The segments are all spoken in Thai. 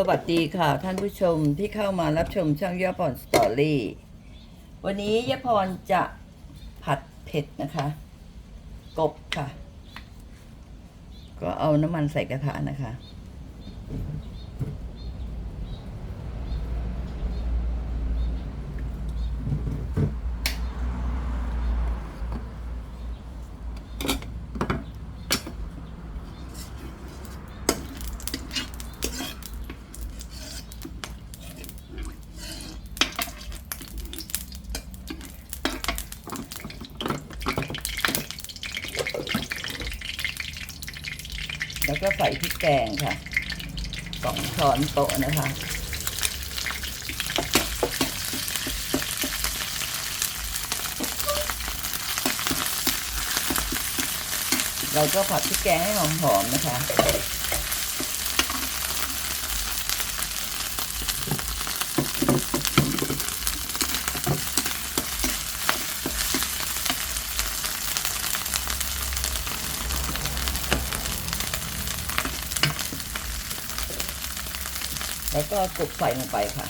สวัสดีค่ะท่านผู้ชมที่เข้ามารับชมช่องย่าพรสตอรี่วันนี้ย่าพรจะผัดเผ็ดนะคะ กบค่ะ ก็เอาน้ำมันใส่กระทะนะคะ แล้วก็ใส่พริกแกงค่ะสองช้อนโต๊ะนะคะ เราก็ผัดพริกแกงให้หอมๆนะคะ แล้วก็กบใส่ลงไปค่ะ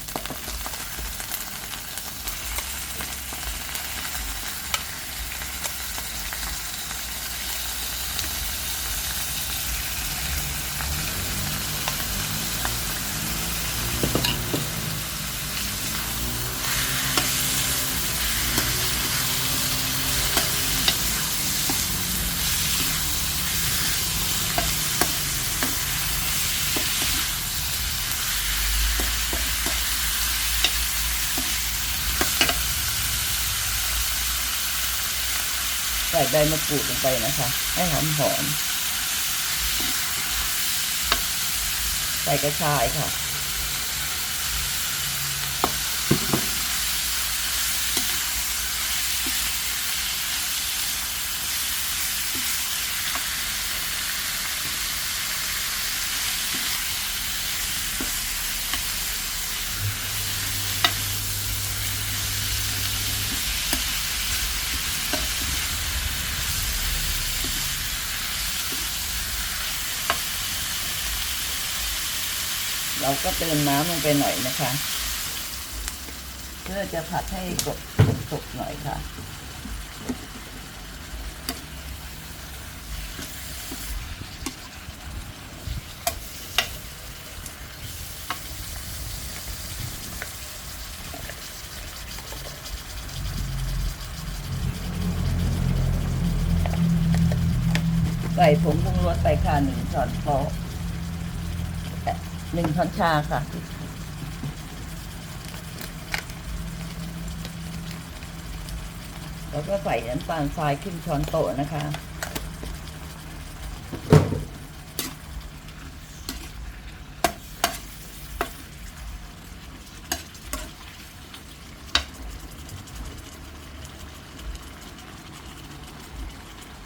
ใส่ใบมะกรูดลงไปนะคะ ให้หอมหอมๆใส่กระชายค่ะ เราก็เติมน้ำลงไปหน่อยนะคะ เพื่อจะผัดให้กบสุกๆหน่อยค่ะ ใส่ผงปรุงรสไปค่ะหนึ่งช้อนโต๊ะ หนึ่งช้อนชาค่ะ แล้วก็ใส่น้ำตาลทรายครึ่งช้อนโต๊ะนะคะ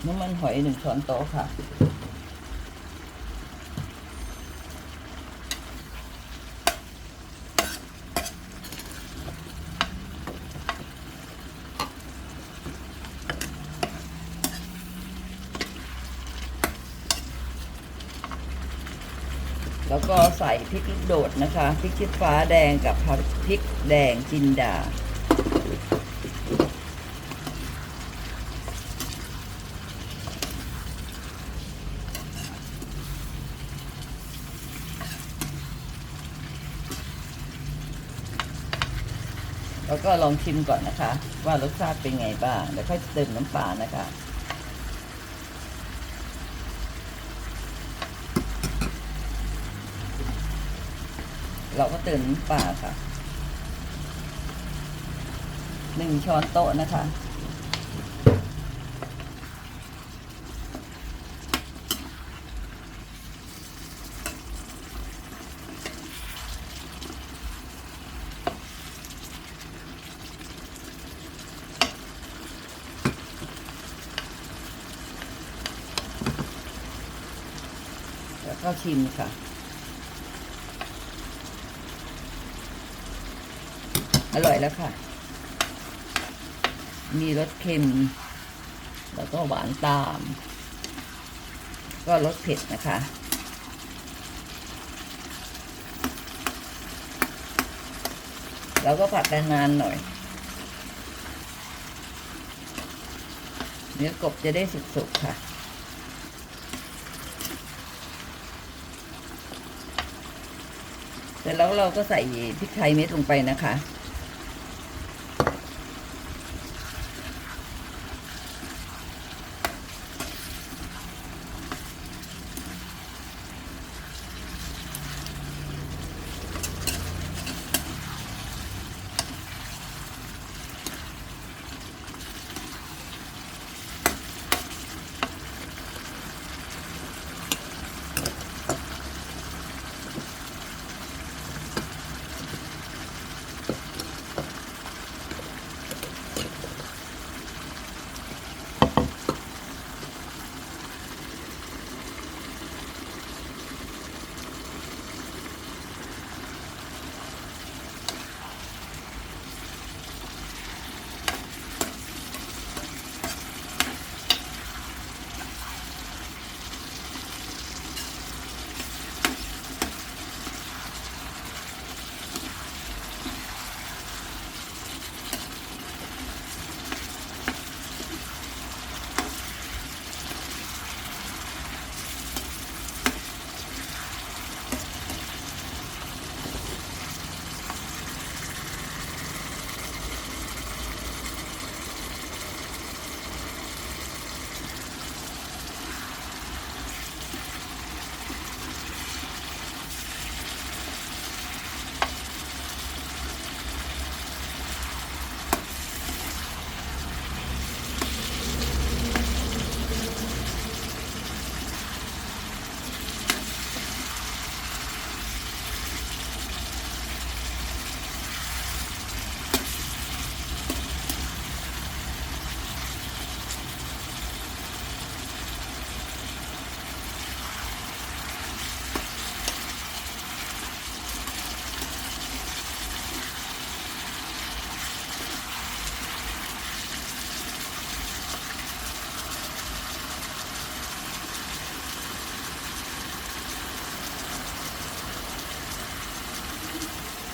น้ำมันหอยหนึ่งช้อนโต๊ะค่ะ แล้วก็ใส่พริกลูกโดดนะคะพริกชี้ฟ้าแดงกับพริกแดงจินดา แล้วก็ลองชิมก่อนนะคะ ว่ารสชาติเป็นไงบ้าง แล้วค่อยเติมน้ำปลานะคะ เราก็เติมน้ำปลาค่ะหนึ่งช้อนโต๊ะนะคะ แล้วก็ชิมค่ะ อร่อยแล้วค่ะ มีรสเค็ม แล้วก็หวานตาม ก็รสเผ็ดนะคะเราก็ผัดนานหน่อย เนื้อกบจะได้สุกๆค่ะ เสร็จแล้วเราก็ใส่พริกไทยเม็ดลงไปนะคะ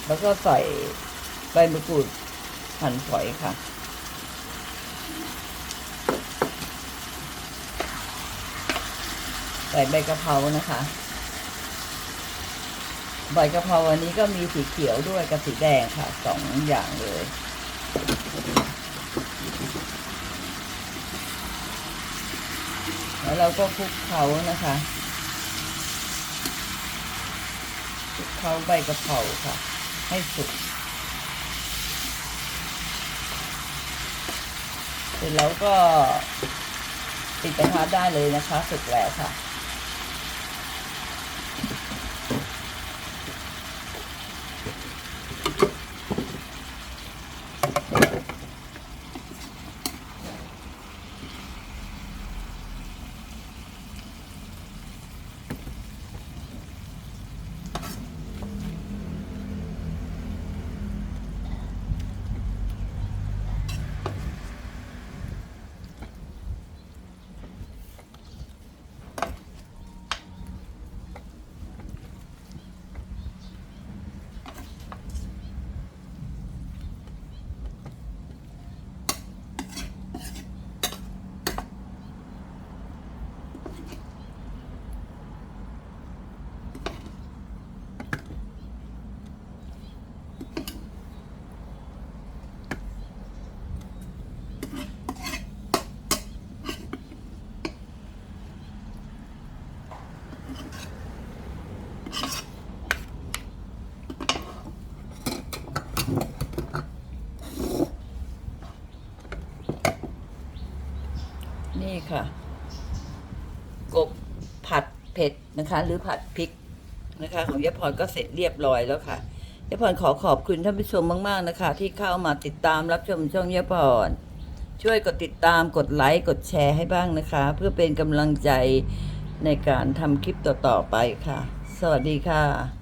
แล้วก็ใส่ใบมะกรูดหั่นฝอยค่ะ ใส่ใบกะเพรานะคะ ใบกะเพราอันนี้ก็มีสีเขียวด้วยกับสีแดงค่ะสองอย่างเลยแล้วเราก็คลุกเขานะคะคลุกเขาใบกะเพราค่ะ ให้สุกเสร็จแล้วก็ปิดกระทะได้เลยนะคะ สุกแล้วค่ะ นี่ค่ะ กบผัดเผ็ด นะคะ หรือผัดพริกนะคะ ของยายพรก็เสร็จเรียบร้อยแล้วค่ะยายพรขอขอบคุณท่านผู้ชมมาก ๆนะคะ ที่เข้ามาติดตามรับชมช่องยายพรช่วยกดติดตามกดไลค์กดแชร์ให้บ้างนะคะ เพื่อเป็นกำลังใจในการทำคลิปต่อ ๆ ไปค่ะ สวัสดีค่ะ